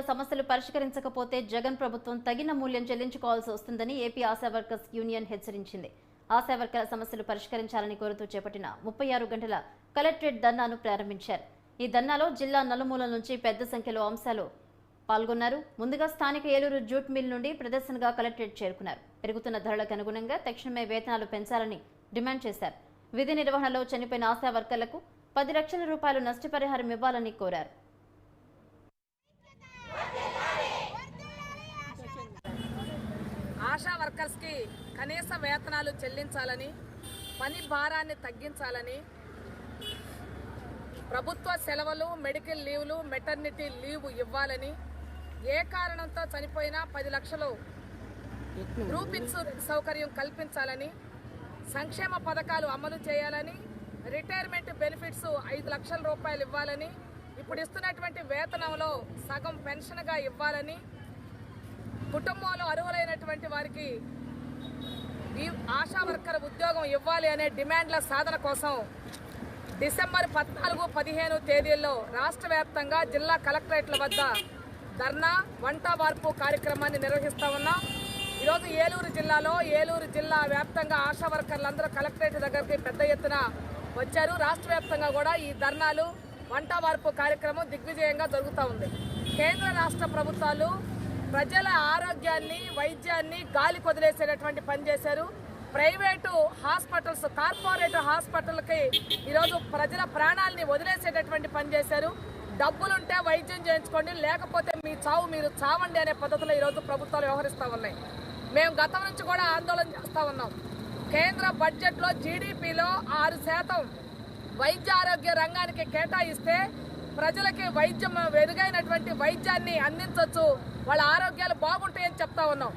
సమస్యలు పరిష్కరించకపోతే జగన్ ప్రభుత్వం తగిన మూల్యం చెల్లించుకోవాల్సి వస్తుందని ఏపీ ఆశా వర్కర్స్ యూనియన్ హెచ్చరించింది. ఆశా వర్కర్ల సమస్యలు పరిష్కరించాలని కోరుతూ చేపట్టిన ముప్పై ఆరు గంటల కలెక్టరేట్ ధర్నాను ప్రారంభించారు. ఈ ధర్నాలో జిల్లా నలుమూల నుంచి పెద్ద సంఖ్యలో అంశాలు పాల్గొన్నారు. ముందుగా స్థానిక ఏలూరు జూట్ మిల్ నుండి ప్రదర్శనగా కలెక్టరేట్ చేరుకున్నారు. పెరుగుతున్న ధరలకు అనుగుణంగా తక్షణమే వేతనాలు పెంచాలని డిమాండ్ చేశారు. విధి నిర్వహణలో చనిపోయిన ఆశా వర్కర్లకు పది లక్షల రూపాయలు నష్టపరిహారం ఇవ్వాలని కోరారు. ఆశా వర్కర్స్కి కనీస వేతనాలు చెల్లించాలని పని భారాన్ని తగ్గించాలని ప్రభుత్వ సెలవులు మెడికల్ లీవ్లు మెటర్నిటీ లీవ్ ఇవ్వాలని ఏ కారణంతో చనిపోయినా పది లక్షలు గ్రూప్ ఇన్సూరెన్స్ సౌకర్యం కల్పించాలని సంక్షేమ పథకాలు అమలు చేయాలని రిటైర్మెంట్ బెనిఫిట్స్ ఐదు లక్షల రూపాయలు ఇవ్వాలని ఇప్పుడు ఇస్తున్నటువంటి వేతనంలో సగం పెన్షన్గా ఇవ్వాలని కుటుంబంలో అర్హులైనటువంటి వారికి ఈ ఆశా వర్కర్ ఉద్యోగం ఇవ్వాలి అనే డిమాండ్ల సాధన కోసం డిసెంబర్ పద్నాలుగు పదిహేను తేదీల్లో రాష్ట్ర వ్యాప్తంగా జిల్లా కలెక్టరేట్ల వద్ద ధర్నా వంట వార్పు కార్యక్రమాన్ని నిర్వహిస్తా ఉన్నాం. ఈరోజు ఏలూరు జిల్లాలో ఏలూరు జిల్లా వ్యాప్తంగా ఆశా వర్కర్లందరూ కలెక్టరేట్ దగ్గరికి పెద్ద ఎత్తున వచ్చారు. రాష్ట్ర వ్యాప్తంగా కూడా ఈ ధర్నాలు వంట వార్పు కార్యక్రమం దిగ్విజయంగా జరుగుతూ ఉంది. కేంద్ర రాష్ట్ర ప్రభుత్వాలు ప్రజల ఆరోగ్యాన్ని వైద్యాన్ని గాలి కొదిలేసేటటువంటి పని చేశారు. ప్రైవేటు హాస్పిటల్స్ కార్పొరేట్ హాస్పిటల్కి ఈరోజు ప్రజల ప్రాణాలని వదిలేసేటటువంటి పని చేశారు. డబ్బులుంటే వైద్యం చేయించుకోండి లేకపోతే మీ చావు మీరు చావండి అనే పద్ధతిలో ఈరోజు ప్రభుత్వాలు వ్యవహరిస్తూ ఉన్నాయి. మేము గతం నుంచి కూడా ఆందోళన చేస్తూ ఉన్నాం. కేంద్ర బడ్జెట్లో జీడిపిలో ఆరు శాతం వైద్య ఆరోగ్య రంగానికి కేటాయిస్తే ప్రజలకి వైద్యం మెరుగైనటువంటి వైద్యాన్ని అందించవచ్చు వాళ్ళ ఆరోగ్యాలు బాగుంటాయని చెప్తా ఉన్నాం.